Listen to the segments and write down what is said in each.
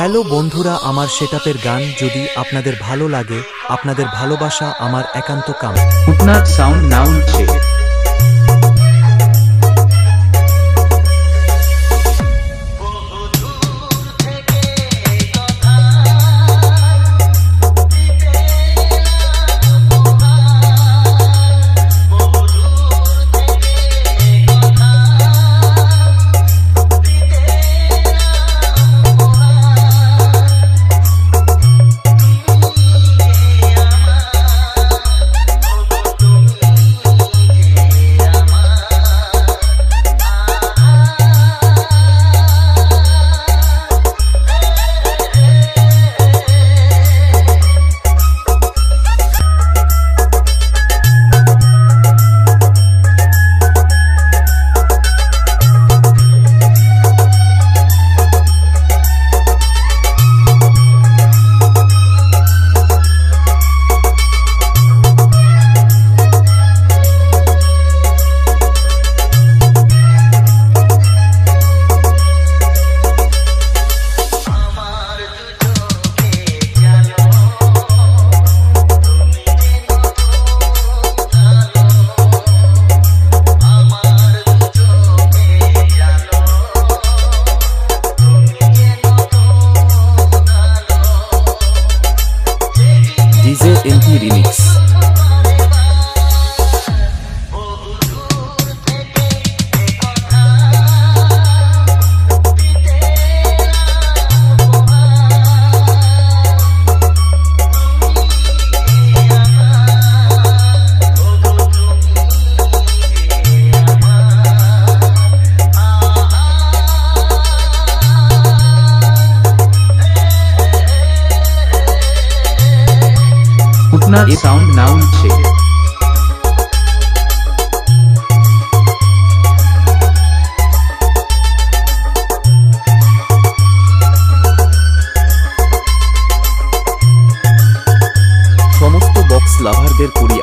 hello বন্ধুরা, আমার সেটাপের গান যদি আপনাদের ভালো লাগে, আপনাদের ভালোবাসা আমার একান্ত কাম সাউন্ড নাউন ભૂતનાથ સાઉન્ડ નાઉન છે সমস্ত বক্স লাভারদের করি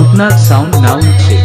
ભૂતનાથ સાઉન્ડ નાઉન છે